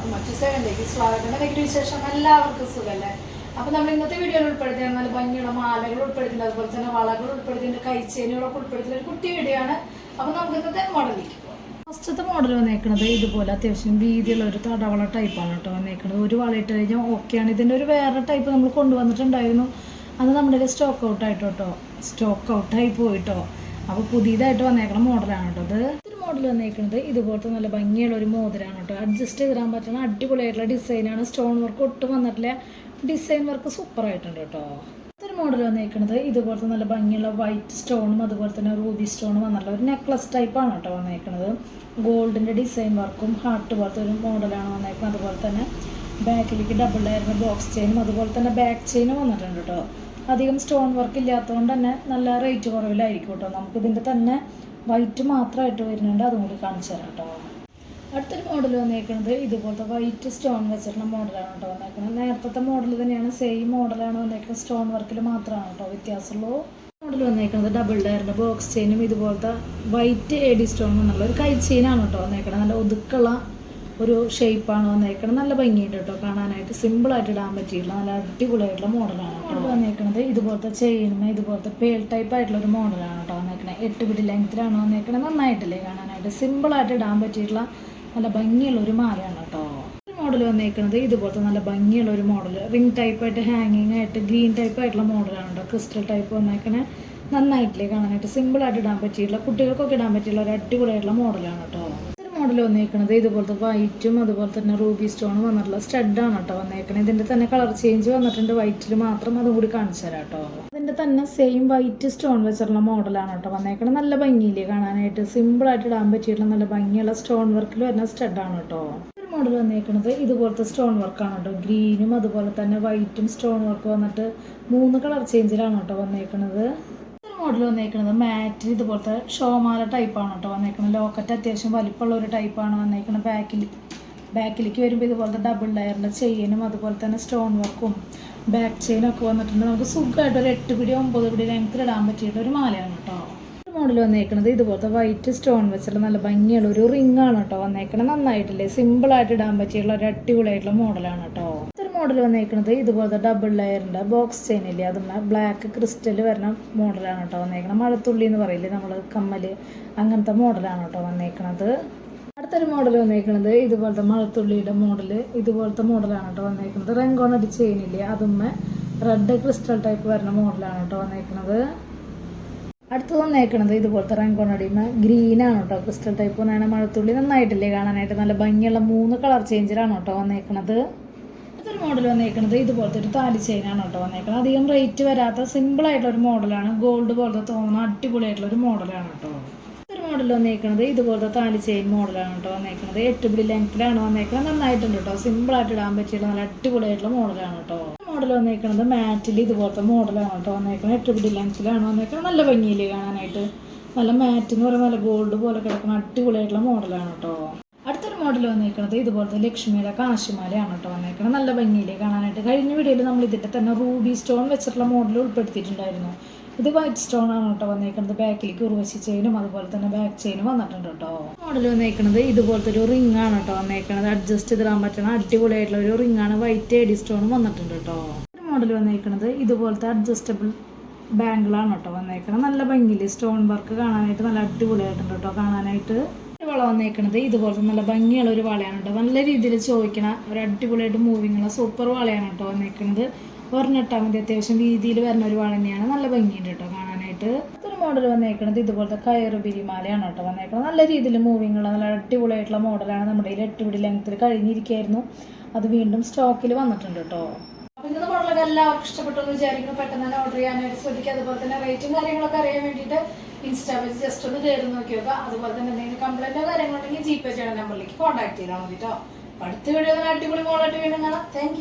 എല്ലാവർക്കും മറ്റു സെവനിലേക്ക് സ്വാഗതം. എന്തൊക്കെ വിശേഷം? എല്ലാവർക്കും സുഖമല്ലേ അപ്പൊ നമ്മൾ ഇന്നത്തെ വീഡിയോയിൽ ഉൾപ്പെടുത്തിയാണ് നല്ല ഭംഗിയുള്ള മാലകൾ ഉൾപ്പെടുത്തിയിട്ടുണ്ട്. അതുപോലെ തന്നെ വളകൾ ഉൾപ്പെടുത്തിയിട്ടുണ്ട്. കൈച്ചേനുകളൊക്കെ ഉൾപ്പെടുത്തിയ ഒരു കുട്ടി വീഡിയോ ആണ് നമുക്ക് ഇന്നത്തെ മോഡലിലേക്ക് ഫസ്റ്റത്തെ മോഡൽ വന്നേക്കുന്നത് ഇതുപോലെ അത്യാവശ്യം വീതിയുള്ള ഒരു തടവള ടൈപ്പാണ് കേട്ടോ വന്നേക്കുന്നത് ഒരു വളയിട്ട് കഴിഞ്ഞാൽ ഓക്കെയാണ് ഇതിന്റെ ഒരു വേറെ ടൈപ്പ് നമ്മൾ കൊണ്ടുവന്നിട്ടുണ്ടായിരുന്നു. അത് നമ്മുടെ സ്റ്റോക്ക് ഔട്ട് ആയിട്ടോ സ്റ്റോക്ക് ഔട്ടായി പോയിട്ടോ? അപ്പോൾ പുതിയതായിട്ട് വന്നേക്കുന്ന മോഡലാണ് കേട്ടോ ഇത്. മോഡൽ വന്നേക്കുന്നത് ഇതുപോലത്തെ നല്ല ഭംഗിയുള്ള ഒരു മോതിരാണ് കേട്ടോ. അഡ്ജസ്റ്റ് ചെയ്തിടാൻ പറ്റുന്ന അടിപൊളിയായിട്ടുള്ള ഡിസൈനാണ് സ്റ്റോൺ വർക്ക് ഒട്ടും വന്നിട്ടില്ല. ഡിസൈൻ വർക്ക് സൂപ്പറായിട്ടുണ്ട് കേട്ടോ. ഒരു മോഡൽ വന്നേക്കുന്നത് ഇതുപോലത്തെ നല്ല ഭംഗിയുള്ള വൈറ്റ് സ്റ്റോണും അതുപോലെ തന്നെ റൂബി സ്റ്റോണും വന്നിട്ടുള്ള ഒരു നെക്ലസ് ടൈപ്പാണ് കേട്ടോ വന്നേക്കുന്നത് ഗോൾഡിന്റെ ഡിസൈൻ വർക്കും ഹാർട്ട് പോലത്തെ ഒരു മോഡലാണ് വന്നേക്കുന്നത് അതുപോലെ തന്നെ ബാക്കിലേക്ക് ഡബിൾ ആയിരുന്ന ബോക്സ് ചെയിനും അതുപോലെ തന്നെ ബാക്ക് ചെയിനും വന്നിട്ടുണ്ട് കേട്ടോ. അധികം സ്റ്റോൺ വർക്ക് ഇല്ലാത്തതുകൊണ്ട് തന്നെ നല്ല റേറ്റ് കുറവിലായിരിക്കും കേട്ടോ. നമുക്ക് ഇതിന്റെ തന്നെ വൈറ്റ് മാത്രമായിട്ട് വരുന്നുണ്ട്. അതും കൂടി കാണിച്ചു തരാം കേട്ടോ. അടുത്തൊരു മോഡൽ വന്നേക്കുന്നത് ഇതുപോലത്തെ വൈറ്റ് സ്റ്റോൺ വെച്ചിട്ടുള്ള മോഡലാണ് കേട്ടോ വന്നേക്കുന്നത്. നേരത്തെ മോഡൽ തന്നെയാണ് സെയിം മോഡലാണ് വന്നേക്കുന്നത്. സ്റ്റോൺ വർക്കിൽ മാത്രമാണ് കേട്ടോ വ്യത്യാസമുള്ളൂ. മോഡൽ വന്നേക്കുന്നത് ഡബിൾ ഡയറിന്റെ ബോക്സ് ചെയിനും ഇതുപോലത്തെ വൈറ്റ് എ ഡി സ്റ്റോൺ എന്നുള്ള ഒരു കൈ ചെയിനാണ് കേട്ടോ വന്നേക്കുന്നത്. നല്ല ഒതുക്കുള്ള ഒരു ഷേപ്പാണ് വന്നേക്കണത്. നല്ല ഭംഗിയുണ്ട് കേട്ടോ കാണാനായിട്ട്. സിമ്പിളായിട്ട് ഇടാൻ പറ്റിയിട്ടുള്ള നല്ല അടിപൊളിയായിട്ടുള്ള മോഡലാണ് കേട്ടോ വന്നേക്കണത്. ഇതുപോലത്തെ ചെയിനും ഇതുപോലത്തെ പേൾ ടൈപ്പ് ആയിട്ടുള്ള ഒരു മോഡലാണ് കേട്ടോ വന്നേക്കണത്. എട്ട് പിടി ലെങ്ത്തിലാണ് വന്നേക്കണത്. നന്നായിട്ടില്ലേ കാണാനായിട്ട്. സിമ്പിളായിട്ട് ഇടാൻ പറ്റിയിട്ടുള്ള നല്ല ഭംഗിയുള്ള ഒരു മാലയാണ് കേട്ടോ. മോഡൽ വന്നേക്കുന്നത് ഇതുപോലത്തെ നല്ല ഭംഗിയുള്ള ഒരു മോഡൽ റിംഗ് ടൈപ്പ് ആയിട്ട് ഹാങ്ങിങ് ആയിട്ട് ഗ്രീൻ ടൈപ്പ് ആയിട്ടുള്ള മോഡലാണ് കേട്ടോ ക്രിസ്റ്റൽ ടൈപ്പ് വന്നേക്കണേ നന്നായിട്ടില്ലേ കാണാനായിട്ട്. സിമ്പിളായിട്ട് ഇടാൻ പറ്റിയിട്ടുള്ള കുട്ടികൾക്കൊക്കെ ഇടാൻ പറ്റിയുള്ള ഒരു അടിപൊളിയായിട്ടുള്ള മോഡലാണ് കേട്ടോ. മോഡൽ വന്നേക്കുന്നത് ഇതുപോലത്തെ വൈറ്റും അതുപോലെ തന്നെ റൂബി സ്റ്റോണും വന്നിട്ടുള്ള സ്റ്റഡാണ് കേട്ടോ വന്നേക്കണത്. ഇതിന്റെ തന്നെ കളർ ചേഞ്ച് വന്നിട്ടുണ്ട്. വൈറ്റിൽ മാത്രം അതും കൂടി കാണിച്ചു തരാം കേട്ടോ. അതിന്റെ തന്നെ സെയിം വൈറ്റ് സ്റ്റോൺ വെച്ചിട്ടുള്ള മോഡലാണ് കേട്ടോ വന്നേക്കണത്. നല്ല ഭംഗിയില്ലേ കാണാനായിട്ട്. സിമ്പിൾ ആയിട്ട് ഇടാൻ പറ്റിയിട്ടുള്ള നല്ല ഭംഗിയുള്ള സ്റ്റോൺ വർക്കിൽ വരുന്ന സ്റ്റഡാണ് കേട്ടോ. മോഡൽ വന്നേക്കുന്നത് ഇതുപോലത്തെ സ്റ്റോൺ വർക്കാണ് കേട്ടോ. ഗ്രീനും അതുപോലെ തന്നെ വൈറ്റും സ്റ്റോൺ വർക്ക് വന്നിട്ട് മൂന്ന് കളർ ചേഞ്ചിലാണ് കേട്ടോ വന്നേക്കുന്നത് മോഡൽ വന്നേക്കുന്നത് മാറ്റ് ഇതുപോലത്തെ ഷോമാല ടൈപ്പാണ് കേട്ടോ വന്നേക്കുന്നത് ലോക്കറ്റ് അത്യാവശ്യം വലിപ്പമുള്ള ഒരു ടൈപ്പാണ് വന്നേക്കുന്നത് ബാക്കിൽ ബാക്കിലേക്ക് വരുമ്പോൾ ഇതുപോലത്തെ ഡബിൾ ലെയറിന്റെ ചെയിനും അതുപോലെ തന്നെ സ്റ്റോൺ വർക്കും ബാക്ക് ചെയിനും ഒക്കെ വന്നിട്ടുണ്ട്. നമുക്ക് സുഖമായിട്ട് ഒരു എട്ട് പിടി ഒമ്പത് പിടി ലെങ്ത്തിൽ ഇടാൻ പറ്റിയിട്ട് ഒരു മാലയാണ് കേട്ടോ മോഡൽ വന്നേക്കുന്നത് ഇതുപോലത്തെ വൈറ്റ് സ്റ്റോൺ വെച്ചിട്ട് നല്ല ഭംഗിയുള്ള ഒരു റിംഗ് ആണ് കേട്ടോ വന്നേക്കുന്നത് നന്നായിട്ടില്ലേ? സിമ്പിളായിട്ട് ഇടാൻ പറ്റിയുള്ള ഒരു അടിപൊളിയായിട്ടുള്ള മോഡലാണ് കേട്ടോ മോഡൽ വന്നേക്കുന്നത് ഇതുപോലത്തെ ഡബിൾ ലെയറിന്റെ ബോക്സ് ചെയിൻ ഇല്ലേ? അതുമ്മ ബ്ലാക്ക് ക്രിസ്റ്റൽ വരുന്ന മോഡലാണ് കേട്ടോ വന്നേക്കുന്നത് മഴത്തുള്ളി എന്ന് പറയില്ലേ നമ്മൾ കമ്മൽ അങ്ങനത്തെ മോഡലാണ് കേട്ടോ വന്നേക്കുന്നത് അടുത്തൊരു മോഡൽ വന്നേക്കുന്നത് ഇതുപോലത്തെ മഴത്തുള്ളിയുടെ മോഡൽ ഇതുപോലത്തെ മോഡലാണ് കേട്ടോ വന്നേക്കുന്നത് റെങ്കോന്നടി ചെയിനില്ലേ അതുമ്മ റെഡ് ക്രിസ്റ്റൽ ടൈപ്പ് വരുന്ന മോഡലാണ് കേട്ടോ വന്നേക്കുന്നത് അടുത്ത് വന്നേക്കണത് ഇതുപോലത്തെ റെങ്കോണടിമ ഗ്രീനാണ് കേട്ടോ. ക്രിസ്റ്റൽ ടൈപ്പ് വന്നാണ് മഴത്തുള്ളി. നന്നായിട്ടില്ലേ കാണാനായിട്ട്? നല്ല ഭംഗിയുള്ള മൂന്ന് കളർ ചേഞ്ചിലാണ് കേട്ടോ വന്നേക്കണത്. അടുത്തൊരു മോഡൽ വന്നേക്കുന്നത് ഇതുപോലത്തെ ഒരു താലി ചെയിനാണ് കേട്ടോ വന്നേക്കുന്നത് അധികം റേറ്റ് വരാത്ത സിമ്പിൾ ആയിട്ടുള്ള ഒരു മോഡലാണ് ഗോൾഡ് പോലത്തെ തോന്നുന്ന അടിപൊളിയായിട്ടുള്ള ഒരു മോഡലാണ് കേട്ടോ. ഇതൊരു മോഡൽ വന്നേക്കുന്നത് ഇതുപോലത്തെ താലി ചെയിൻ മോഡലാണ് കേട്ടോ വന്നേക്കുന്നത് എട്ട് പിടി ലെങ്ത്തിലാണ് വന്നേക്കുന്നത് നന്നായിട്ടുണ്ട് കേട്ടോ. സിമ്പിൾ ആയിട്ട് ഇടാൻ പറ്റിയുള്ള നല്ല അടിപൊളിയായിട്ടുള്ള മോഡലാണ് കേട്ടോ. മോഡൽ വന്നേക്കുന്നത് മാറ്റിൽ ഇതുപോലത്തെ മോഡലാണ് കേട്ടോ വന്നേക്കുന്നത് എട്ട് പിടി ലെങ്ത്തിലാണ് വന്നേക്കുന്നത് നല്ല ഭംഗിയിൽ കാണാനായിട്ട്. നല്ല മാറ്റ് എന്ന് പറയുന്നത് നല്ല ഗോൾഡ് പോലെ കിടക്കുന്ന അടിപൊളിയായിട്ടുള്ള മോഡലാണ് കേട്ടോ. മോഡൽ വന്നിരിക്കുന്നത് ഇതുപോലത്തെ ലക്ഷ്മിയുടെ കാശിമാലയാണ് കേട്ടോ വന്നിരിക്കുന്നത് നല്ല ഭംഗിയിലേ കാണാനായിട്ട്. കഴിഞ്ഞ വീഡിയോയിൽ നമ്മൾ ഇതിന്റെ തന്നെ റൂബി സ്റ്റോൺ വെച്ചിട്ടുള്ള മോഡൽ ഉൾപ്പെടുത്തിയിട്ടുണ്ടായിരുന്നു. ഇത് വൈറ്റ് സ്റ്റോൺ ആണ് കേട്ടോ വന്നേക്കുന്നത് ബാക്കിലേക്ക് ഉർവശി ചെയിനും അതുപോലെ തന്നെ ബാക്ക് ചെയിനും വന്നിട്ടുണ്ട് കേട്ടോ. മോഡൽ വന്നേക്കുന്നത് ഇതുപോലത്തെ ഒരു റിംഗ് ആണ് കേട്ടോ വന്നേക്കുന്നത് അഡ്ജസ്റ്റ് ചെയ്തിടാൻ പറ്റുന്ന അടിപൊളിയായിട്ടുള്ള ഒരു റിംഗ് ആണ്. വൈറ്റ് എഡി സ്റ്റോണും വന്നിട്ടുണ്ട് കേട്ടോ. ഒരു മോഡൽ വന്നേക്കുന്നത് ഇതുപോലത്തെ അഡ്ജസ്റ്റബിൾ ബാങ്കിളാണ് കേട്ടോ വന്നേക്കുന്നത് നല്ല ഭംഗിയിൽ സ്റ്റോൺ വർക്ക് കാണാനായിട്ട് നല്ല അടിപൊളിയായിട്ടുണ്ട് കേട്ടോ കാണാനായിട്ട്. വള വന്നേക്കണത് ഇതുപോലത്തെ നല്ല ഭംഗിയുള്ള ഒരു വളയാണ് കേട്ടോ. നല്ല രീതിയിൽ ചോദിക്കണ ഒരു അടിപൊളിയായിട്ട് മൂവിങ് ഉള്ള സൂപ്പർ വളയാണ് കേട്ടോ വന്നേക്കണത്. ഒരെണ്ണിട്ടാൽ മതി അത്യാവശ്യം വീതിയിൽ വരുന്ന ഒരു വള തന്നെയാണ്. നല്ല ഭംഗിയുണ്ട് കേട്ടോ കാണാനായിട്ട്. ഒരു മോഡൽ വന്നേക്കുന്നത് ഇതുപോലത്തെ കയറ് ബിരിമാലയാണ് കേട്ടോ വന്നേക്കുന്നത് നല്ല രീതിയിൽ മൂവിങ് ഉള്ള നല്ല അടിപൊളിയായിട്ടുള്ള മോഡലാണ് നമ്മുടെ കയ്യിൽ എട്ട് പിടി ലെങ്ത്തിൽ കഴിഞ്ഞിരിക്കുകയായിരുന്നു. അത് വീണ്ടും സ്റ്റോക്കിൽ വന്നിട്ടുണ്ട് കേട്ടോ. അപ്പോൾ ഇന്നത്തെ മോഡലൊക്കെ എല്ലാവർക്കും ഇഷ്ടപ്പെട്ടു എന്ന് വിചാരിക്കുന്നു. പെട്ടെന്ന് തന്നെ ഓർഡർ ചെയ്യാനായിട്ട് ശ്രദ്ധിക്കുക. അതുപോലെ തന്നെ റേറ്റും കാര്യങ്ങളൊക്കെ അറിയാൻ വേണ്ടിയിട്ട് ഇൻസ്റ്റാ പേജ് ജസ്റ്റ് ഒന്ന് കയറി നോക്കി നോക്കുക അതുപോലെ തന്നെ എന്തെങ്കിലും കംപ്ലൈന്റോ കാര്യങ്ങളുണ്ടെങ്കിൽ ജി പേ ചെയ്യണ. നമ്പറിലേക്ക് കോൺടാക്ട് ചെയ്താൽ മതി കേട്ടോ അടുത്ത വീഡിയോ അടിപൊളി മോളായിട്ട് വീണ്ടും കാണാം. താങ്ക്